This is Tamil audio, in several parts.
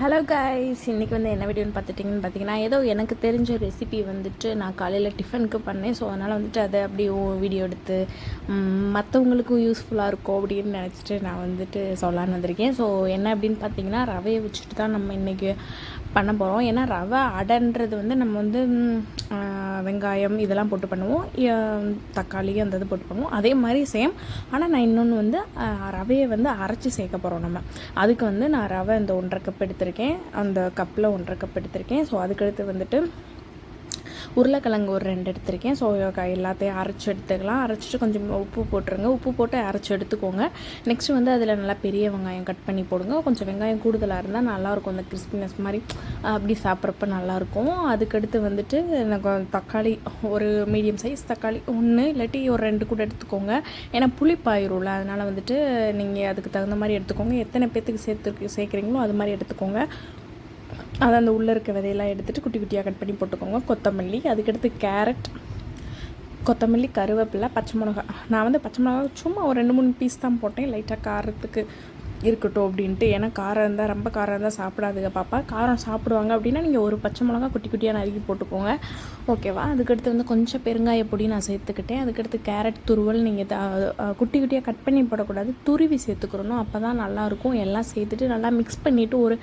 ஹலோ காய்ஸ் இன்றைக்கி வந்து என்ன வீடியோன்னு பார்த்துட்டிங்கன்னு பார்த்தீங்கன்னா ஏதோ எனக்கு தெரிஞ்ச ரெசிபி வந்துட்டு நான் காலையில் டிஃபனுக்கு பண்ணேன். ஸோ அதனால் வந்துட்டு அதை அப்படியே வீடியோ எடுத்து மற்றவங்களுக்கும் யூஸ்ஃபுல்லாக இருக்கும் அப்படின்னு நினச்சிட்டு நான் வந்துட்டு சொல்லான்னு வந்திருக்கேன். ஸோ என்ன அப்படின்னு பார்த்தீங்கன்னா ரவையை வச்சுட்டு தான் நம்ம இன்றைக்கி பண்ண போகிறோம் ஏன்னா ரவை அடைன்றது வந்து நம்ம வந்து வெங்காயம் இதெல்லாம் போட்டு பண்ணுவோம். தக்காளி அந்த இது போட்டு பண்ணுவோம். அதே மாதிரி சேம் ஆனால் நான் இன்னொன்று வந்து ரவையை வந்து அரைச்சி சேர்க்க போகிறோம் நம்ம. அதுக்கு வந்து நான் ரவை இந்த ஒன்றரை கப் எடுத்திருக்கேன். அந்த கப்பில் ஒன்றரை கப் எடுத்திருக்கேன். ஸோ அதுக்கடுத்து வந்துட்டு உருளைக்கிழங்கு ஒரு ரெண்டு எடுத்திருக்கேன். ஸோ எல்லாத்தையும் அரைச்சி எடுத்துக்கலாம். அரைச்சிட்டு கொஞ்சம் உப்பு போட்டுருங்க. உப்பு போட்டு அரைச்சி எடுத்துக்கோங்க. நெக்ஸ்ட் வந்து அதில் நல்லா பெரிய வெங்காயம் கட் பண்ணி போடுங்க. கொஞ்சம் வெங்காயம் கூடுதலாக இருந்தால் நல்லாயிருக்கும் அந்த கிறிஸ்பினஸ் மாதிரி அப்படி சாப்பிட்றப்ப நல்லாயிருக்கும் அதுக்கடுத்து வந்துட்டு எனக்கு தக்காளி ஒரு மீடியம் சைஸ் தக்காளி ஒன்று இல்லாட்டி ஒரு ரெண்டு கூட எடுத்துக்கோங்க. ஏன்னா புளிப்பாயிரும்ல அதனால் வந்துட்டு நீங்கள் அதுக்கு தகுந்த மாதிரி எடுத்துக்கோங்க. எத்தனை பேத்துக்கு சேர்த்து சேர்க்குறீங்களோ அது மாதிரி எடுத்துக்கோங்க. அதை அந்த உள்ளே இருக்க விதையெல்லாம் எடுத்துகிட்டு குட்டி குட்டியாக கட் பண்ணி போட்டுக்கோங்க. கொத்தமல்லி அதுக்கடுத்து கேரட் கொத்தமல்லி கருவேப்பிலை பச்சை மிளகா நான் வந்து பச்சை மிளகா சும்மா ஒரு ரெண்டு மூணு பீஸ் தான் போட்டேன். லைட்டாக காரத்துக்கு இருக்கட்டும் அப்படின்ட்டு. ஏன்னா காரம் இருந்தால் ரொம்ப காரம் இருந்தால் சாப்பிடாதுங்க பாப்பா. காரம் சாப்பிடுவாங்க அப்படின்னா நீங்கள் ஒரு பச்சை மிளகா குட்டி குட்டியாக நறுக்கி போட்டுக்கோங்க. ஓகேவா அதுக்கடுத்து வந்து கொஞ்சம் பெருங்காய பொடி நான் சேர்த்துக்கிட்டேன். அதுக்கடுத்து கேரட் துருவல் நீங்கள் குட்டி குட்டியாக கட் பண்ணி போடக்கூடாது. துருவி சேர்த்துக்கிறணும் அப்போ தான் நல்லாயிருக்கும். எல்லாம் சேர்த்துட்டு நல்லா மிக்ஸ் பண்ணிவிட்டு ஒரு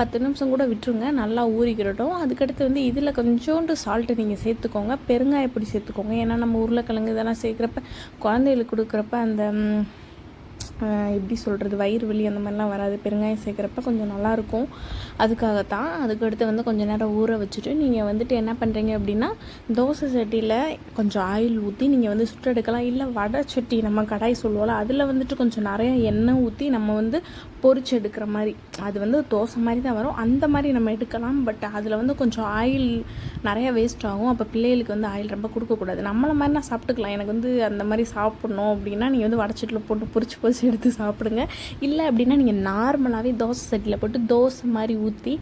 பத்து நிமிஷம் கூட விட்டுருங்க. நல்லா ஊறிக்கிறட்டும் அதுக்கடுத்து வந்து இதில் கொஞ்சோண்டு சால்ட்டு நீங்கள் சேர்த்துக்கோங்க. பெருங்காய பொடி சேர்த்துக்கோங்க. ஏன்னா நம்ம உருளைக்கிழங்கு இதெல்லாம் சேர்க்குறப்ப குழந்தைகளுக்கு கொடுக்குறப்ப அந்த எப்படி சொல்கிறது வயிறு வலி அந்த மாதிரிலாம் வராது. பெருங்காயம் சேர்க்குறப்ப கொஞ்சம் நல்லாயிருக்கும். அதுக்காகத்தான் அதுக்கடுத்து வந்து கொஞ்சம் நேரம் ஊற வச்சுட்டு நீங்கள் வந்துட்டு என்ன பண்ணுறீங்க அப்படின்னா தோசை சட்டியில் கொஞ்சம் ஆயில் ஊற்றி நீங்கள் வந்து சுட்டெடுக்கலாம். இல்லை வடை சட்டி நம்ம கடாய் சொல்லுவோம்ல அதில் வந்துட்டு கொஞ்சம் நிறைய எண்ணெய் ஊற்றி நம்ம வந்து பொறிச்சு எடுக்கிற மாதிரி. அது வந்து தோசை மாதிரி தான் வரும். அந்த மாதிரி நம்ம எடுக்கலாம். பட் அதில் வந்து கொஞ்சம் ஆயில் நிறைய வேஸ்ட் ஆகும். அப்போ பிள்ளைகளுக்கு வந்து ஆயில் ரொம்ப கொடுக்கக்கூடாது. நம்மளை மாதிரி நான் சாப்பிட்டுக்கலாம். எனக்கு வந்து அந்த மாதிரி சாப்பிட்ணும் அப்படின்னா நீங்கள் வந்து வடச்சட்டில் போட்டு பொரிச்சு பொரிச்சு எடுத்து சாப்பிடுங்க. இல்லை அப்படின்னா நீங்கள் நார்மலாகவே தோசை சட்டியில் போட்டு தோசை மாதிரி ஊற்றி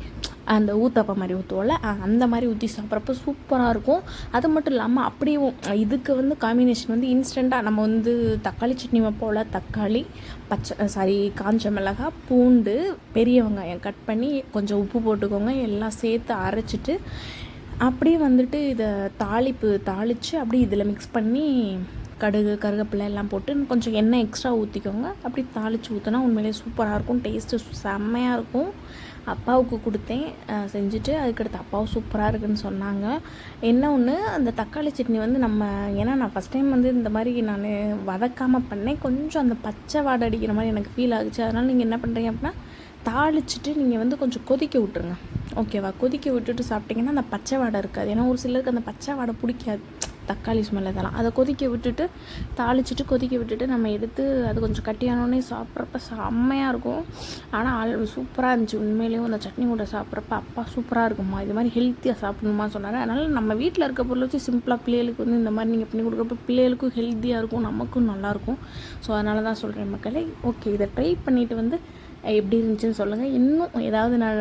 அந்த ஊத்தப்பம் மாதிரி ஊற்றுவோம்ல அந்த மாதிரி ஊற்றி சாப்பிட்றப்ப சூப்பராக இருக்கும். அது மட்டும் இல்லாமல் அப்படியே இதுக்கு வந்து காம்பினேஷன் வந்து இன்ஸ்டண்ட்டாக நம்ம வந்து தக்காளி சட்னி வைப்போம்ல தக்காளி பச்சை சாரி காஞ்ச மிளகாய் பூண்டு பெரிய வெங்காயம் கட் பண்ணி கொஞ்சம் உப்பு போட்டுக்கோங்க எல்லாம் சேர்த்து அரைச்சிட்டு அப்படியே வந்துட்டு இதை தாளிப்பு தாளித்து அப்படியே இதில் மிக்ஸ் பண்ணி கடுகு கருவேப்பிலை எல்லாம் போட்டு கொஞ்சம் எண்ணெய் எக்ஸ்ட்ரா ஊற்றிக்கோங்க அப்படி தாளித்து ஊற்றினா உண்மையிலேயே சூப்பராக இருக்கும். டேஸ்ட்டு செம்மையாக இருக்கும். அப்பாவுக்கு கொடுத்தேன். செஞ்சுட்டு அதுக்கடுத்து அப்பாவும் சூப்பராக இருக்குன்னு சொன்னாங்க. என்ன ஒன்று அந்த தக்காளி சட்னி வந்து நம்ம ஏன்னா நான் ஃபஸ்ட் டைம் வந்து இந்த மாதிரி நான் வதக்காமல் பண்ணேன். கொஞ்சம் அந்த பச்சை வாடை அடிக்கிற மாதிரி எனக்கு ஃபீல் ஆகுச்சு. அதனால் நீங்கள் என்ன பண்ணுறீங்க அப்படின்னா தாளிச்சிட்டு நீங்கள் வந்து கொஞ்சம் கொதிக்க விட்டுருங்க. ஓகேவா கொதிக்க விட்டுட்டு சாப்பிட்டீங்கன்னா அந்த பச்சை வாடை இருக்காது. ஏன்னா ஒரு சிலருக்கு அந்த பச்சை வாடை பிடிக்காது. தக்காளி ஸ்மெல் இதெல்லாம். அதை கொதிக்க விட்டுட்டு தாளிச்சிட்டு கொதிக்க விட்டுட்டு நம்ம எடுத்து அது கொஞ்சம் கட்டியானோடனே சாப்பிட்றப்ப செம்மையாக இருக்கும். ஆனால் ஆள் சூப்பராக இருந்துச்சு. உண்மையிலேயும் அந்த சட்னி கூட சாப்பிட்றப்ப அப்பா சூப்பராக இருக்குமா இது மாதிரி ஹெல்த்தியாக சாப்பிடணுமா சொன்னார். அதனால் நம்ம வீட்டில் இருக்க பொருள் வச்சு சிம்பிளாக பிள்ளைகளுக்கு வந்து இந்த மாதிரி நீங்கள் பண்ணி கொடுக்குறப்ப பிள்ளைகளுக்கும் ஹெல்த்தியாக இருக்கும் நமக்கும் நல்லாயிருக்கும் ஸோ அதனால தான் சொல்கிறேன் மக்களே. ஓகே இதை ட்ரை பண்ணிவிட்டு வந்து எப்படி இருந்துச்சுன்னு சொல்லுங்கள் இன்னும் ஏதாவது நான்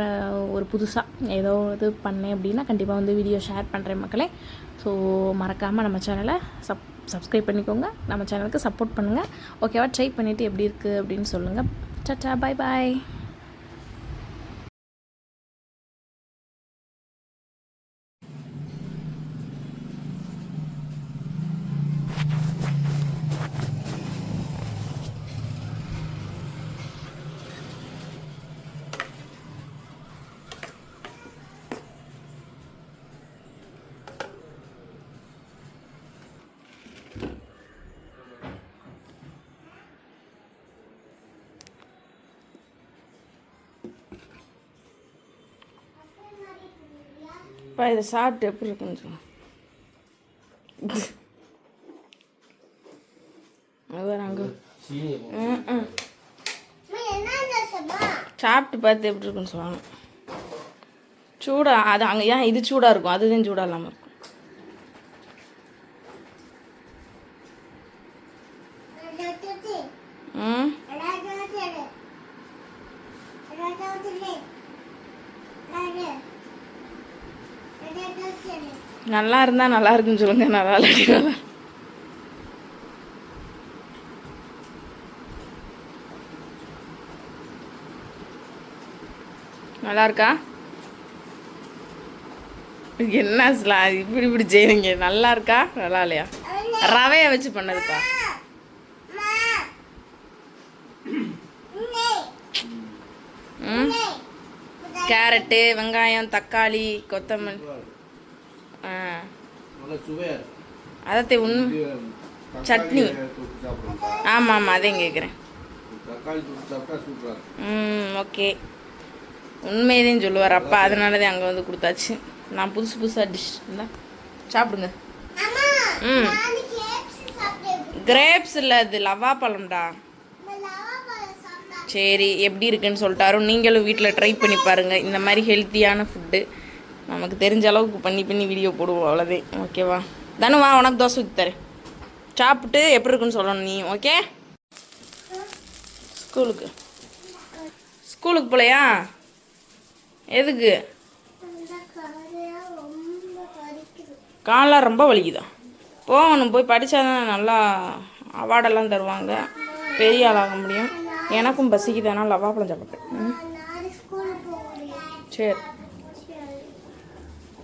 ஒரு புதுசாக ஏதோ இது பண்ணேன் அப்படின்னா கண்டிப்பாக வந்து வீடியோ ஷேர் பண்ணுறேன் மக்களே. ஸோ மறக்காமல் நம்ம சேனலை சப் சப்ஸ்கிரைப் பண்ணிக்கோங்க. நம்ம சேனலுக்கு சப்போர்ட் பண்ணுங்கள் ஓகேவா ட்ரை பண்ணிவிட்டு எப்படி இருக்குது அப்படின்னு சொல்லுங்கள் டட்டா பாய் பாய் இப்போ இதை சாப்பிட்டு எப்படி இருக்குன்னு சொல்லு அதான் அங்கே சாப்பிட்டு பார்த்து எப்படி இருக்குன்னு சொல்லுவாங்க. சூடா அது அங்கே ஏன் இது சூடாக இருக்கும்? அதுதான் சூடாக இல்லாமல் இருக்கும். நல்லா இருந்தால் நல்லா இருக்குன்னு சொல்லுங்க நல்லா இல்லாட்டி நல்லா இருக்கா? என்ன ஸ்லா இப்படி இப்படி செய்வீங்க நல்லா இருக்கா? நல்லா இல்லையா? ரவையை வச்சு பண்ணதுப்பா கேரட்டு வெங்காயம் தக்காளி கொத்தமல்லி ஆ நல்லா சுவையா இருக்கு அதத்தை உண் இது தக்காளி சட்னி. ஆமாம் ஆமாம் அதையும் கேட்குறேன் ம் ஓகே. உண்மையதையும் சொல்லுவார் அப்பா. அதனால தான் அங்கே வந்து கொடுத்தாச்சு. நான் புதுசு புதுசாக டிஷ் இருந்தா சாப்பிடுங்க. ம். கிரேப்ஸ் இல்லை அது லவா பழம்டா. சரி எப்படி இருக்குன்னு சொல்லிட்டாரு நீங்களும் வீட்டில் ட்ரை பண்ணி பாருங்கள் இந்த மாதிரி ஹெல்த்தியான ஃபுட்டு நமக்கு தெரிஞ்ச அளவுக்கு பண்ணி பண்ணி வீடியோ போடுவோம் அவ்வளோதே ஓகேவா தனுவா உனக்கு தோசை ஊற்றி தரேன். சாப்பிட்டு எப்படி இருக்குன்னு சொல்லணும் நீ ஓகே ஸ்கூலுக்கு. ஸ்கூலுக்கு போகலையா எதுக்கு? காலெலாம் ரொம்ப வலிக்குதா? போகணும் போய் படித்தாதான் நல்லா அவார்டெல்லாம் தருவாங்க. பெரிய ஆளாக முடியும். எனக்கும் பசிக்குதானா லவாப்பழம் சாப்பிட்டேன் ம், சரி.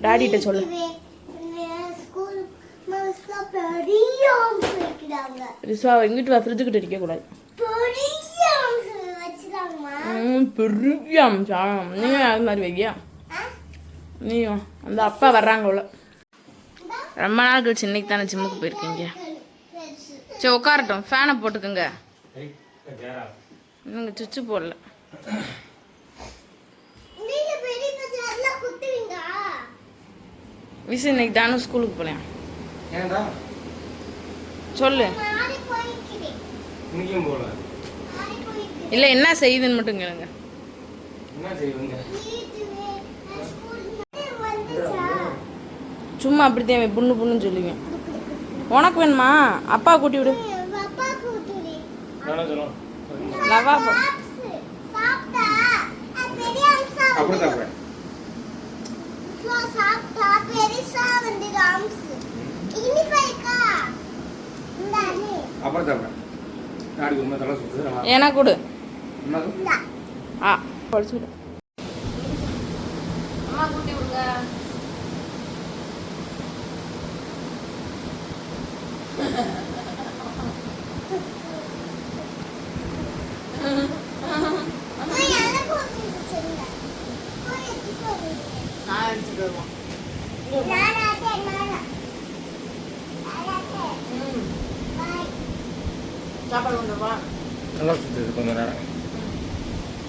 டாடிகிட்ட சொல்லு. ரிஸ்வா எங்கிட்டு வா ஃப்ரிட்ஜுக்கிட்ட இருக்கக்கூடாது ம் பெரிய அம்சம் நீங்கள் அது மாதிரி வைக்கியா நீயும் அந்த அப்பா வர்றாங்க உள்ள. ரொம்ப நாள் கழிச்சு இன்னைக்கு தானே ஜிம்முக்கு போயிருக்கீங்க? சரி உட்காரட்டும். ஃபேனை போட்டுக்கோங்க. இவங்க சுவிட்சு போடல. விசு இன்னைக்கு தானும் ஸ்கூலுக்கு போகலையா ஏன்டா? சொல்லு. இன்னைக்கும் இல்லை என்ன செய்யுதுன்னு மட்டும் கேளுங்க. என்ன செய்வீங்க? சும்மா அப்படித்தான் புண்ணு புண்ணுன்னு சொல்லுவேன். உனக்கு வேணுமா? அப்பா கூட்டி விடு. என்ன சொல்லும் லவா போ அப்படி சாப்பிடுறேன் அப்புறம் சாப்பிடுறேன் நாளைக்கு உண்மை தலை சுற்றுறேன் எனக்கு கொடு என்ன ஆ படிச்சு விடு அம்மா கூட்டி விடுங்க நான் எடுத்துட்டு வருவோம் ம் வா நல்லா சுற்றுது கொஞ்சம் நேரம்.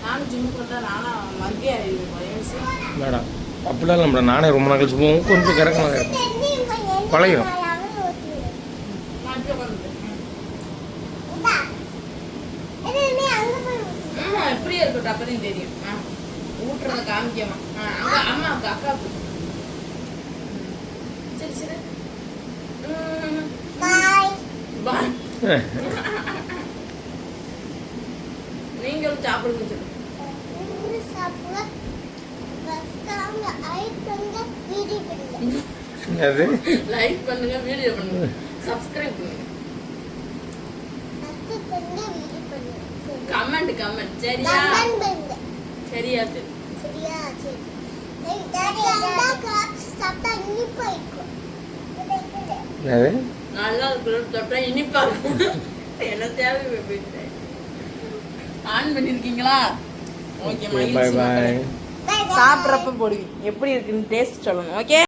நானும் ஜிம்முக்கு வந்தா நானும் மறுபடியும் ஆயிடுவேன் மேடம் அப்படிலாம் இல்லை மேடம் நானே ரொம்ப நாள் கழிச்சு போவோம் கொஞ்சம் கிறக்கமாக இருக்கும். இருக்கட்டும் அப்பதான் தெரியும். ஊட்டுறத காமிக்கமா. அங்க அக்காவுக்கு. சரி சரி. ம். பாய் நீங்களும் சாப்பிடுங்க. சொல்லு அது லைக் பண்ணுங்க வீடியோ பண்ணுங்க. சப்ஸ்கிரைப் பண்ணுங்க கமெண்ட் கமெண்ட் சரியா? சரியா சரி. சரியா நல்லா இருக்கிற தொட்டா இனிப்பா இருக்கும் என்ன தேவை ஆன் பண்ணிருக்கீங்களா? Okay bye bye Bye, bye. சாப்பிட்றப்ப போடுவீங்க எப்படி இருக்குன்னு டேஸ்ட் சொல்லணும் ஓகே